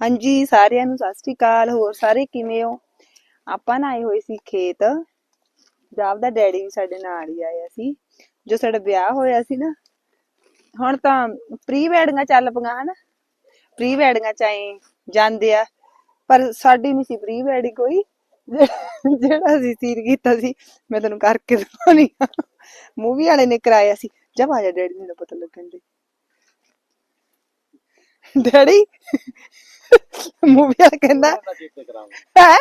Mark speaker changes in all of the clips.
Speaker 1: ਹਾਂਜੀ, ਸਾਰਿਆਂ ਨੂੰ ਸਤਿ ਸ੍ਰੀ ਅਕਾਲ। ਹੋਰ ਸਾਰੇ ਕਿਵੇਂ ਹੋ? ਆਪਾਂ ਨਾ ਆਏ ਹੋਏ ਸੀ ਖੇਤ। ਜਾਬ ਦਾ ਡੈਡੀ ਵੀ ਸਾਡੇ ਨਾਲ ਹੀ ਆਇਆ ਸੀ। ਜੋ ਸਾਡਾ ਵਿਆਹ ਹੋਇਆ ਸੀ ਨਾ। ਹੁਣ ਤਾਂ ਪ੍ਰੀ ਵੈਡਿੰਗਾਂ ਚੱਲ ਪਈਆਂ ਹਨ। ਪ੍ਰੀ ਵੈਡਿੰਗਾਂ ਚਾਹੇ ਜਾਂਦੇ ਆ। ਪਰ ਸਾਡੀ ਨਹੀਂ ਸੀ ਪ੍ਰੀ ਵੈਡਿੰਗ ਕੋਈ। ਜਿਹੜਾ ਅਸੀਂ ਸੀਨ ਕੀਤਾ ਸੀ, ਮੈਂ ਤੈਨੂੰ ਕਰਕੇ ਦਿਖਾਉਣੀ ਆ। ਮੂਵੀ ਵਾਲੇ ਨੇ ਕਰਾਇਆ ਸੀ। ਜਬ ਆਇਆ ਡੈਡੀ ਨੂੰ ਪਤਾ ਲੱਗਣ ਦੇ। ਡੈਡੀ? ਮੂਵੀ ਵਾਲਾ ਕਹਿੰਦਾ
Speaker 2: ਮੈਂ ਚੇਤੇ ਕਰਾਂਗਾ।
Speaker 1: ਹੈ?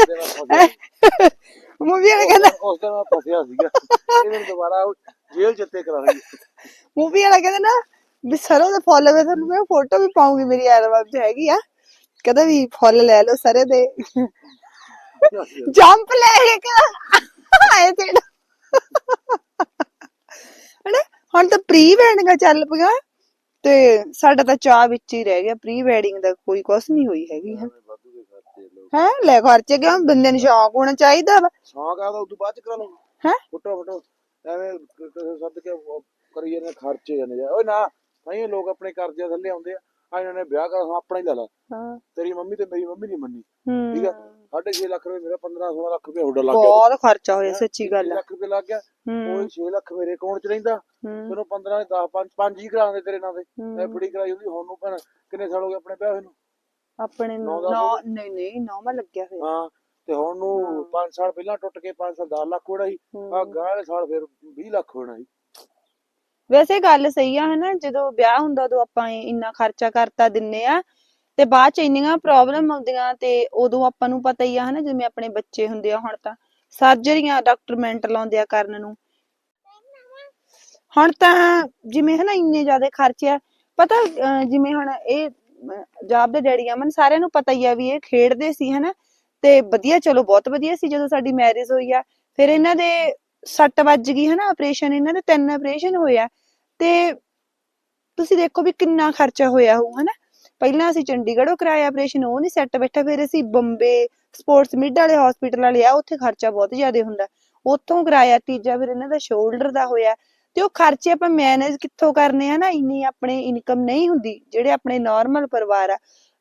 Speaker 2: ਉਹਦੇ ਨਾਲ ਫਸਿਆ
Speaker 1: ਮੂਵੀ ਵਾਲਾ ਕਹਿੰਦਾ
Speaker 2: ਉਸ ਦਿਨ ਮੈਂ ਫਸਿਆ ਸੀਗਾ। ਇਹਨੂੰ ਦੁਬਾਰਾ ਉਹ ਜੇਲ੍ਹ ਜਿੱਤੇ ਕਰਾਂਗੇ
Speaker 1: ਮੂਵੀ ਵਾਲਾ ਕਹਿੰਦਾ ਨਾ ਵੀ ਸਰੋਂ ਦੇ ਫੁੱਲ ਵੇ ਤੁਹਾਨੂੰ ਮੈਂ ਫੋਟੋ ਵੀ ਪਾਉਂਗੀ ਮੇਰੀ ਐਲਬਮ 'ਚ ਹੈਗੀ ਆ। ਕਹਿੰਦਾ ਵੀ ਫੁੱਲ ਲੈ ਲਓ ਸਰੇ ਦੇ ਜੰਪ ਲੈ ਕੇ ਆਏ ਤੇ ਹਣਾ ਹੁਣ ਤਾਂ ਪ੍ਰੀ ਵੈਡਿੰਗਾਂ ਚੱਲ ਪਈਆਂ। ਤੇ ਸਾਡਾ ਤਾਂ ਚਾਹ ਵਿੱਚ ਹੀ ਰਹਿ ਗਿਆ ਪ੍ਰੀ ਵੈਡਿੰਗ ਦਾ ਕੋਈ ਕੁਛ ਨਹੀਂ ਹੋਈ ਹੈਗੀ ਹੈ।
Speaker 2: ਵਾਧੂ ਦੇ ਖਰਚੇ ਲੋਕ।
Speaker 1: ਹੈ ਲੈ ਖਰਚੇ ਕਿਉਂ? ਬੰਦੇ ਨੂੰ ਸ਼ੌਂਕ ਹੋਣਾ ਚਾਹੀਦਾ ਵਾ।
Speaker 2: ਸ਼ੌਂਕ ਆ ਤਾਂ ਉਦੋਂ ਬਾਅਦ ਚ ਕਰਾ ਲਓ
Speaker 1: ਹੈ?
Speaker 2: Photo photo. ਐਵੇਂ ਕ- ਕ- ਸੱਦ ਕੇ ਉਹ ਕਰੀ ਜਾਂਦੇ ਖਰਚੇ ਜਾਂਦੇ ਆ। ਓਏ ਨਾ ਨਹੀਂ ਲੋਕ ਆਪਣੇ ਕਰਜ਼ੇ ਥੱਲੇ ਆਉਂਦੇ ਆ। ਆ ਇਹਨਾਂ ਨੇ ਵਿਆਹ ਕਰ ਆਪਣਾ ਹੀ ਲੈ ਲਾ।
Speaker 1: ਹਾਂ।
Speaker 2: ਤੇਰੀ ਮੰਮੀ ਤੇ ਮੇਰੀ ਮੰਮੀ ਨਹੀਂ ਮੰਨੀ। ਠੀਕ
Speaker 1: ਹੂੰ
Speaker 2: ਸਾਢੇ ਛੇ ਲੱਖ ਰੁਪਏ ਮੇਰਾ 15 16 ਲੱਖ ਰੁਪਏ ਹੁੱਡਾ ਲੱਗ ਗਿਆ।
Speaker 1: ਬਹੁਤ ਖਰਚਾ ਹੋਇਆ ਸੱਚੀ ਗੱਲ ਆ।
Speaker 2: ਲੱਖ ਰੁਪਏ ਲੱਗ ਗਿਆ।
Speaker 1: ਹੂੰ।
Speaker 2: ਉਹ 6 ਲੱਖ ਮੇਰੇ ਅਕਾਊਂਟ ਚ ਰਹਿੰਦਾ।
Speaker 1: ਹੂੰ।
Speaker 2: ਤੈਨੂੰ 15 10 5 5 ਹੀ ਕਰਾਉਂਦੇ ਤੇਰੇ ਨਾਂ ਤੇ।
Speaker 1: ਹੂੰ।
Speaker 2: ਬੜੀ ਕਰਾਈ ਹੁੰਦੀ ਹੁਣ ਨੂੰ ਭੈਣ ਕਿੰਨੇ ਸਾਲ ਹੋ ਗਏ ਆਪਣੇ ਵਿਆਹ ਹੋਏ ਨੂੰ?
Speaker 1: ਆਪਣੇ
Speaker 2: ਨੌ
Speaker 1: ਨੂੰ ਨੌ ਨਹੀਂ ਨਹੀਂ ਨੌਵਾਂ ਲੱਗਿਆ ਹੋਇਆ।
Speaker 2: ਹਾਂ ਤੇ ਹੁਣ ਨੂੰ 5 ਸਾਲ ਪਹਿਲਾਂ ਟੁੱਟ ਕੇ 5 ਸਾਲ 10 ਲੱਖ ਹੋਣਾ ਸੀ। ਆ
Speaker 1: ਹੂੰ।
Speaker 2: ਗਾਂ ਸਾਲ ਫਿਰ 20 ਲੱਖ ਹੋਣਾ ਸੀ।
Speaker 1: ਵੈਸੇ ਗੱਲ ਸਹੀ ਆ, ਹਨਾ? ਜਦੋਂ ਵਿਆਹ ਹੁੰਦਾ, ਉਦੋਂ ਆਪਾਂ ਇੰਨਾ ਖਰਚਾ ਕਰਤਾ ਦਿੰਨੇ ਆ ਤੇ ਬਾਅਦ ਚ ਇੰਨੀਆਂ ਪ੍ਰੋਬਲਮ ਆਉਂਦੀਆਂ ਤੇ ਉਦੋਂ ਆਪਾਂ ਨੂੰ ਪਤਾ ਹੀ ਆ, ਹਨਾ? ਜਿਵੇਂ ਆਪਣੇ ਬੱਚੇ ਹੁੰਦੇ ਆ ਹੁਣ ਤਾਂ। ਸਰਜਰੀਆਂ ਡਾਕਟਰ ਮਿੰਟ ਲਾਉਂਦੇ ਆ ਕਰਨ ਨੂੰ। ਹੁਣ ਤਾਂ ਜਿਵੇਂ, ਹਨਾ? ਇੰਨੇ ਜ਼ਿਆਦਾ ਖਰਚੇ ਆ। ਪਤਾ ਅਹ ਜਿਵੇਂ ਹੁਣ ਇਹ ਅਹ ਜਾਬ ਦੇ ਡੈਡੀ ਅਮਨ ਸਾਰਿਆਂ ਨੂੰ ਪਤਾ ਹੀ ਆ ਵੀ ਇਹ ਖੇਡਦੇ ਸੀ, ਹਨਾ? ਤੇ ਵਧੀਆ, ਚਲੋ, ਬਹੁਤ ਵਧੀਆ ਸੀ ਜਦੋਂ ਸਾਡੀ ਮੈਰਿਜ ਹੋਈ ਆ। ਫਿਰ ਇਹਨਾਂ ਦੇ ਸੱਟ ਵੱਜ ਗਈ ਹਨਾ ਆਪਰੇਸ਼ਨ ਇਹਨਾਂ ਦੇ, ਤਿੰਨ ਆਪਰੇਸ਼ਨ ਹੋਏ ਆ। ਤੇ ਤੁਸੀਂ ਦੇਖੋ ਵੀ ਕਿੰਨਾ ਖਰਚਾ ਹੋਇਆ ਹੋਊ, ਹਨਾ। ਪਹਿਲਾਂ ਅਸੀਂ ਚੰਡੀਗੜ੍ਹੋਂ ਕਰਾਇਆ ਆਪਰੇਸ਼ਨ ਉਹ ਨਹੀਂ ਸੈੱਟ ਬੈਠਾ, ਫਿਰ ਅਸੀਂ ਬੰਬੇ ਸਪੋਰਟਸ ਮਿਡ ਵਾਲੇ ਹਸਪੀਟਲ ਵਾਲੇ ਆ, ਉੱਥੇ ਖਰਚਾ ਬਹੁਤ ਜ਼ਿਆਦਾ ਹੁੰਦਾ। ਉੱਥੋਂ ਕਰਾਇਆ, ਤੀਜਾ ਫਿਰ ਇਹਨਾਂ ਦਾ ਸ਼ੋਲਡਰ ਦਾ ਹੋਇਆ। ਤੇ ਉਹ ਖਰਚੇ ਆਪਾਂ ਮੈਨੇਜ ਕਿੱਥੋਂ ਕਰਨੇ ਆ ਨਾ ਇੰਨੀ ਆਪਣੇ ਇਨਕਮ ਨਹੀਂ ਹੁੰਦੀ, ਜਿਹੜੇ ਆਪਣੇ ਨਾਰਮਲ ਪਰਿਵਾਰ ਆ।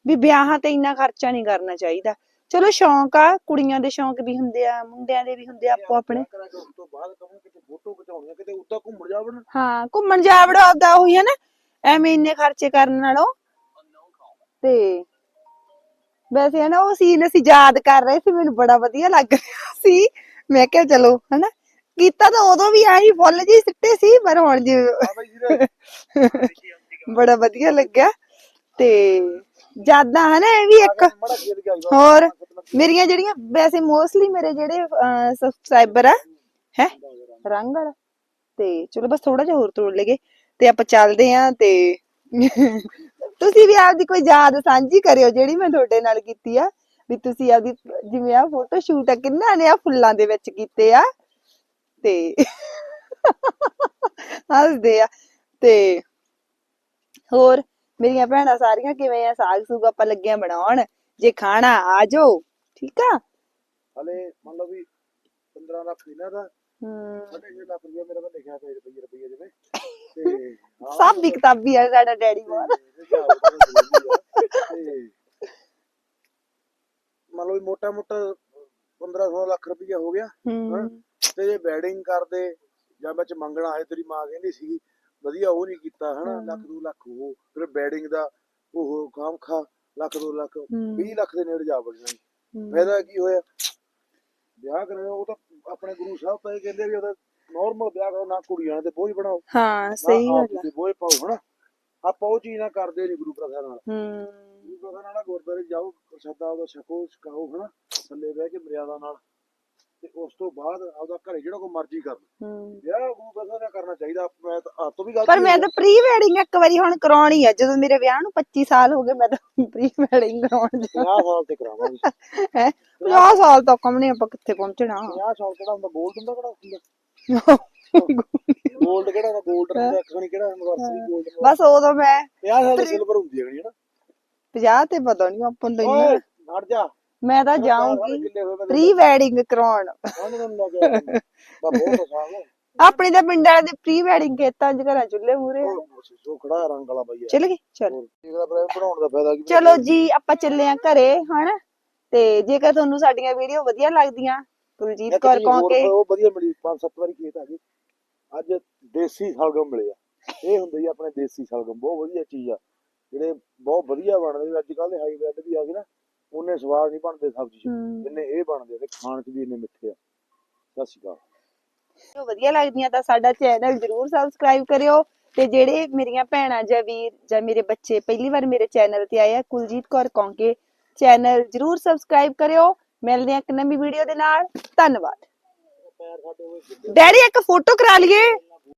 Speaker 1: ਵੀ ਵਿਆਹਾਂ ਤੇ ਇੰਨਾ ਖਰਚਾ ਨਹੀਂ ਕਰਨਾ ਚਾਹੀਦਾ। ਚਲੋ ਸ਼ੌਂਕ ਆ ਕੁੜੀਆਂ ਦੇ ਸ਼ੌਂਕ ਵੀ ਹੁੰਦੇ ਆ ਮੁੰਡਿਆਂ ਦੇ ਵੀ ਹੁੰਦੇ ਆ ਆਪੋ ਆਪਣੇ।
Speaker 2: ਉਸ ਤੋਂ ਬਾਅਦ ਕਹੂੰ ਕਿਤੇ ਫੋਟੋ ਖਿਚਾਉਣੀ ਆ ਕਿਤੇ ਉੱਦਾਂ ਘੁੰਮਣ ਜਾਵਣ
Speaker 1: ਹਾਂ ਘੁੰਮਣ ਜਾ ਵੜਾ ਆਪਦਾ ਉਹੀ ਹੈ ਨਾ ਐਵੇਂ ਇੰਨੇ ਖਰਚੇ ਕਰਨ ਨਾਲੋਂ। ਤੇ ਵੈਸੇ ਹੈ ਨਾ ਉਹ ਸੀਨ ਅਸੀਂ ਯਾਦ ਕਰ ਰਹੇ ਸੀ ਮੈਨੂੰ ਬੜਾ ਵਧੀਆ ਲੱਗ ਰਿਹਾ ਸੀ। ਮੈਂ ਕਿਹਾ ਚਲੋ ਹਨਾ ਕੀਤਾ ਤਾਂ ਉਦੋਂ ਵੀ ਆਹੀ ਫੁੱਲ ਜੀ ਸਿੱਟੇ ਸੀ ਪਰ ਹੁਣ ਜੀ ਬੜਾ ਵਧੀਆ ਲੱਗਿਆ। ਤੇ ਯਾਦਾਂ ਹਨਾ ਇਹ ਵੀ ਇੱਕ ਹੋਰ ਮੇਰੀਆਂ ਜਿਹੜੀਆਂ ਵੈਸੇ ਮੋਸਟਲੀ ਮੇਰੇ ਜਿਹੜੇ ਸਬਸਕ੍ਰਾਈਬਰ ਆ ਹੈ? ਰੰਗ ਵਾਲਾ। ਤੇ ਚਲੋ ਬਸ ਥੋੜਾ ਜਿਹਾ ਹੋਰ ਤੋੜ ਲਈਏ। ਤੇ ਆਪਾਂ ਚੱਲਦੇ ਆਂ ਤੇ ਤੁਸੀਂ ਵੀ ਆਪਦੀ ਕੋਈ ਯਾਦ ਸਾਂਝੀ ਕਰਿਓ ਜਿਹੜੀ ਮੈਂ ਤੁਹਾਡੇ ਨਾਲ ਕੀਤੀ ਆ। ਵੀ ਤੁਸੀਂ ਆਪਦੀ ਜਿਵੇਂ ਆ ਫੋਟੋ ਸ਼ੂਟ ਆ ਕਿੰਨਾ ਨੇ ਆ ਫੁੱਲਾਂ ਦੇ ਵਿੱਚ ਕੀਤੇ ਆ। ਤੇ ਹੱਸਦੇ ਆ। ਤੇ ਹੋਰ ਮੇਰੀਆਂ ਭੈਣਾਂ ਸਾਰੀਆਂ ਕਿਵੇਂ ਆ? ਸਾਗ ਸੂਗ ਆਪਾਂ ਲੱਗਿਆ ਬਣਾਉਣ। ਜੇ ਖਾਣਾ ਆ ਜਾਓ। ਠੀਕ ਆ?
Speaker 2: ਹਲੇ ਮੰਨ ਲਓ ਵੀ 15 ਲੱਖ ਇਹਨਾਂ ਦਾ
Speaker 1: ਹਮ
Speaker 2: ਸਾਢੇ ਛੇ ਲੱਖ ਰੁਪਇਆ ਮੇਰਾ ਤਾਂ ਲਿਖਿਆ ਪਿਆ ਰੁਪਈਏ ਰੁਪਈਏ ਜਿਵੇਂ। ਤੇ ਹਾਂ,
Speaker 1: ਸਭ ਵੀ ਕਿਤਾਬੀ ਆ ਸਾਡਾ ਡੈਡੀ ਬਹੁਤ।
Speaker 2: ਤੇ ਹਿਸਾਬ ਤਾਂ ਜ਼ਰੂਰੀ ਆ। ਤੇ ਮੰਨ ਲਓ ਵੀ ਮੋਟਾ ਮੋਟਾ 15 16 ਲੱਖ ਰੁਪਈਆ ਹੋ ਗਿਆ।
Speaker 1: ਹਮ
Speaker 2: ਤੇ ਜੇ ਵੈਡਿੰਗ ਕਰਦੇ ਜਾਂ ਵਿੱਚ ਮੰਗਣਾ ਆਏ ਤੇਰੀ ਮਾਂ ਕਹਿੰਦੀ ਸੀ ਵਧੀਆ ਉਹ ਨਹੀਂ ਕੀਤਾ ਹਨਾ। ਲੱਖ ਦੋ ਲੱਖ ਉਹ ਫਿਰ ਵੈਡਿੰਗ ਦਾ ਉਹ ਖਾਮ ਖਾ ਲੱਖ ਦੋ ਲੱਖ
Speaker 1: ਹਮ,
Speaker 2: 20 ਲੱਖ ਦੇ ਨੇੜੇ ਜਾ ਵੜਨਾ। ਫਾਇਦਾ ਕੀ ਹੋਇਆ? ਵਿਆਹ ਕਰਾਇਆ ਉਹ ਤਾਂ ਆਪਣੇ ਗੁਰੂ ਸਾਹਿਬ ਤਾਂ ਇਹ ਕਹਿੰਦੇ ਵੀ ਉਹਦਾ ਨਾਰਮਲ ਵਿਆਹ ਕਰੋ ਨਾ ਕੁੜੀਆਂ ਤੇ ਬੋਝ ਬਣਾਓ।
Speaker 1: ਹਾਂ ਸਹੀ ਗੱਲ
Speaker 2: ਤੇ ਬੋਝ ਪਾਓ ਹਨਾ? ਆਪਾਂ ਉਹ ਚੀਜ਼ ਨਾ ਕਰਦੇ ਨਹੀਂ ਗੁਰੂ ਪ੍ਰਸਾਦ ਨਾਲ।
Speaker 1: ਹਮ
Speaker 2: ਗੁਰੂ ਪ੍ਰਸਾਦ ਨਾਲ ਗੁਰਦੁਆਰੇ ਜਾਓ ਪ੍ਰਸਾਦਾ ਉਹਦਾ ਛਕੋ ਛਕਾਓ ਹਨਾ? ਥੱਲੇ ਬਹਿ ਕੇ ਮਰਿਆਦਾ ਨਾਲ। ਤੇ ਉਸ ਤੋਂ ਬਾਅਦ ਆਪਦਾ ਘਰੇ ਜਿਹੜਾ ਕੋਈ ਮਰਜ਼ੀ ਕਰ ਲਓ ਵਿਆਹ ਉਹ ਕਦੋਂ ਦਾ ਕਰਨਾ ਚਾਹੀਦਾ ਮੈਂ ਤਾਂ ਆਪ ਤੋਂ ਵੀ ਗਲਤੀ
Speaker 1: ਪਰ ਮੈਂ ਤਾਂ ਪ੍ਰੀ ਵੈਡਿੰਗ ਇੱਕ ਵਾਰੀ ਹੁਣ ਕਰਾਉਣੀ ਆ ਜਦੋਂ ਮੇਰੇ ਵਿਆਹ ਨੂੰ 25 ਸਾਲ ਹੋ ਗਏ ਮੈਂ ਤਾਂ ਪ੍ਰੀ ਵੈਡਿੰਗ ਕਰਾਉਣ ਦੀ।
Speaker 2: 50 ਸਾਲ ਤੇ ਕਰਾਵਾਂਗੇ।
Speaker 1: ਹੈ? 50 ਸਾਲ ਤੱਕ ਹਮਨੇ ਆਪਾਂ ਕਿੱਥੇ ਪਹੁੰਚਣਾ।
Speaker 2: 50 ਸਾਲ ਕਿਹੜਾ ਹੁੰਦਾ 골ਡ ਹੁੰਦਾ ਕਿਹੜਾ ਹੁੰਦਾ? 골ਡ ਕਿਹੜਾ ਹੁੰਦਾ? 골ਡ ਦਾ ਅੱਖਣੀ ਕਿਹੜਾ ਐਨਵਰਸਰੀ 골ਡ
Speaker 1: ਬਸ ਉਦੋਂ ਮੈਂ
Speaker 2: 50 ਸਾਲ ਸਿਲਵਰ ਹੁੰਦੀ ਹੈ ਨਾ?
Speaker 1: 50 ਤੇ ਪਤਾ ਨਹੀਂ ਆਪਾਂ ਨੂੰ ਲੈਣਾ
Speaker 2: ਹਟ ਜਾ।
Speaker 1: ਮੈਂ ਤਾਂ ਜਾਊਂਗੀ ਪ੍ਰੀ ਵੈਡਿੰਗ ਕਰਾਉਣ। ਆਪਣੇ ਤਾਂ ਪਿੰਡ ਵਾਲੇ ਦੇ ਪ੍ਰੀ ਵੈਡਿੰਗ ਖੇਤਾਂ 'ਚ ਘਰਾਂ ਚੁੱਲ੍ਹੇ ਮੂਰੇ
Speaker 2: ਉਹ ਉਹ ਖੜਾ ਰੰਗ ਵਾਲਾ ਬਾਈ ਆ
Speaker 1: ਚਲ ਗਏ ਚਲੋ।
Speaker 2: ਹੋਰ ਇਹਦਾ ਪ੍ਰੇਮ ਬਣਾਉਣ ਦਾ ਫਾਇਦਾ ਕੀ
Speaker 1: ਚਲੋ ਜੀ ਆਪਾਂ ਚੱਲੇ ਆਂ ਘਰੇ ਹਨਾ? ਤੇ ਜੇਕਰ ਤੁਹਾਨੂੰ ਸਾਡੀਆਂ ਵੀਡੀਓ ਵਧੀਆ ਲੱਗਦੀਆਂ ਕੁਲਜੀਤ ਕੌਰ ਕੌਂਕੇ।
Speaker 2: ਉਹ ਵਧੀਆ ਮਿਲੀ ਪੰਜ ਸੱਤ ਵਾਰੀ ਖੇਤ ਆ ਗਏ। ਅੱਜ ਦੇਸੀ ਸਲਗਮ ਮਿਲੇ ਆ। ਇਹ ਹੁੰਦੀ ਆ ਆਪਣੇ ਦੇਸੀ ਸਲਗਮ ਬਹੁਤ ਵਧੀਆ ਚੀਜ਼ ਆ। ਜਿਹੜੇ ਬਹੁਤ ਵਧੀਆ ਬਣਦੇ ਅੱਜ ਕੱਲ ਦੇ ਹਾਈਬ੍ਰਿਡ ਵੀ ਆ ਗਏ ਨਾ। ਉਹਨੇ ਸਵਾਦ ਨਹੀਂ ਬਣਦੇ ਸਬਜ਼ੀ ਚ ਜਿੰਨੇ ਇਹ ਬਣਦੇ ਆ ਤੇ ਖਾਣ ਚ ਵੀ ਇੰਨੇ ਮਿੱਠੇ ਆ। ਸਤਿ ਸ਼੍ਰੀ ਅਕਾਲ।
Speaker 1: ਵੀਡੀਓ ਵਧੀਆ ਲੱਗਦੀਆਂ ਤਾਂ ਸਾਡਾ ਚੈਨਲ ਜਰੂਰ ਸਬਸਕ੍ਰਾਈਬ ਕਰਿਓ ਤੇ ਜਿਹੜੇ ਮੇਰੀਆਂ ਭੈਣਾਂ ਜਾਂ ਵੀਰ ਜਾਂ ਮੇਰੇ ਬੱਚੇ ਪਹਿਲੀ ਵਾਰ ਮੇਰੇ ਚੈਨਲ ਤੇ ਆਏ ਆ ਕੁਲਜੀਤ ਕੌਰ ਕੌਂਕੇ ਚੈਨਲ ਜਰੂਰ ਸਬਸਕ੍ਰਾਈਬ ਕਰਿਓ। ਮਿਲਦੇ ਆ ਇੱਕ ਨਵੀਂ ਵੀਡੀਓ ਦੇ ਨਾਲ। ਧੰਨਵਾਦ। ਡੈਡੀ ਇੱਕ ਫੋਟੋ ਕਰਾ ਲਈਏ।